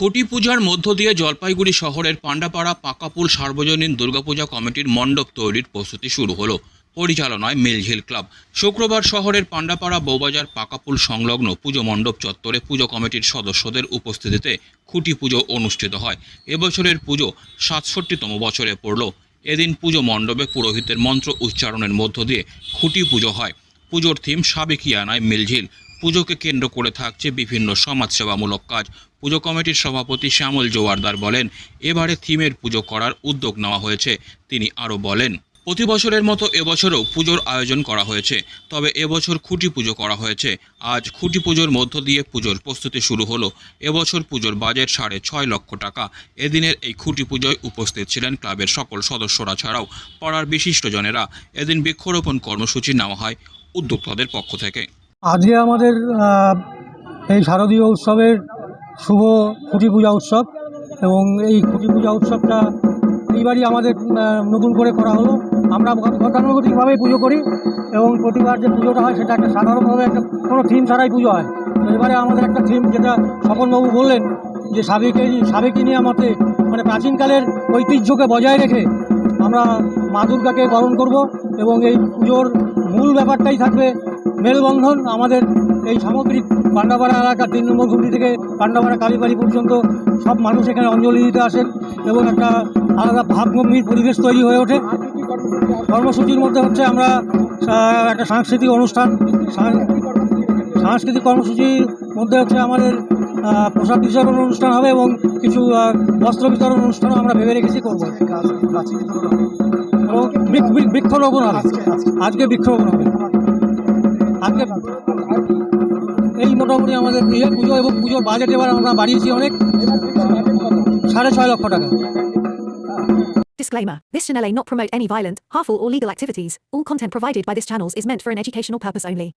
খুঁটি পূজার মধ্য দিয়ে জলপাইগুড়ি শহরের পান্ডাপাড়া পাকাপুল সার্বজনীন দুর্গাপূজা কমিটির মণ্ডপ তৈরির প্রস্তুতি শুরু হলো। পরিচালনায় মিলঝিল ক্লাব। শুক্রবার শহরের পান্ডাপাড়া বৌবাজার পাকাপুল সংলগ্ন পুজো মণ্ডপ চত্বরে পুজো কমিটির সদস্যদের উপস্থিতিতে খুঁটি পুজো অনুষ্ঠিত হয়। এবছরের পুজো সাতষট্টিতম বছরে পড়ল। এদিন পুজো মণ্ডপে পুরোহিতের মন্ত্র উচ্চারণের মধ্য দিয়ে খুঁটি পুজো হয়। পুজোর থিম সাবেকিয়ানায় মিলঝিল। পুজোকে কেন্দ্র করে থাকছে বিভিন্ন সমাজসেবামূলক কাজ। পুজো কমিটির সভাপতি শ্যামল জোয়ারদার বলেন, এবারে থিমের পুজো করার উদ্যোগ নেওয়া হয়েছে। তিনি আরও বলেন, প্রতি বছরের মতো এবছরও পুজোর আয়োজন করা হয়েছে, তবে এবছর খুঁটি পুজো করা হয়েছে। আজ খুঁটি পুজোর মধ্য দিয়ে পুজোর প্রস্তুতি শুরু হলো। এবছর পুজোর বাজেট সাড়ে ছয় লক্ষ টাকা। এদিনের এই খুঁটি পুজোয় উপস্থিত ছিলেন ক্লাবের সকল সদস্যরা ছাড়াও পাড়ার বিশিষ্টজনেরা। এদিন বৃক্ষরোপণ কর্মসূচি নেওয়া হয় উদ্যোক্তাদের পক্ষ থেকে। আজকে আমাদের এই শারদীয় উৎসবের শুভ খুঁটি পূজা উৎসব এবং এই খুঁটি পূজা উৎসবটা এইবারই আমাদের নতুন করে করা হলো। আমরা গত- গতানুগতিকভাবেই পুজো করি এবং প্রতিবার যে পুজোটা হয় সেটা একটা সাধারণভাবে একটা, কোনো থিম ছাড়াই পুজো হয়। এবারে আমাদের একটা থিম যেটা স্বপনবাবু বললেন যে সাবেকে সাবেকিনিয়া মতে মানে প্রাচীনকালের ঐতিহ্যকে বজায় রেখে আমরা মা দুর্গাকে বরণ করব এবং এই পুজোর মূল ব্যাপারটাই থাকবে মেলবন্ধন আমাদের এই সামগ্রিক পান্ডাপাড়া এলাকার তিন নম্বর ঘুমটি থেকে পান্ডাপাড়া কালীবাড়ি পর্যন্ত সব মানুষ এখানে অঞ্জলি দিতে আসেন এবং একটা আলাদা ভাবগম্ভীর পরিবেশ তৈরি হয়ে ওঠে। কর্মসূচির মধ্যে হচ্ছে আমরা একটা সাংস্কৃতিক অনুষ্ঠান সাংস্কৃতিক কর্মসূচির মধ্যে হচ্ছে আমাদের প্রসাদ বিতরণ অনুষ্ঠান হবে এবং কিছু বস্ত্র বিতরণ অনুষ্ঠানও আমরা ভেবে রেখেছি করব। বৃক্ষরোপণ হবে। আজকে বৃক্ষরোপণ হবে। আজকে এই মোটামুটি আমাদের ইয়ে পুজো এবং পুজোর বাজেট এবার আমরা বাড়িয়েছি অনেক সাড়ে ছয় লক্ষ টাকা Disclaimer This channel may not promote any violent, harmful, or legal activities. All content provided by this channel is meant for an educational purpose only.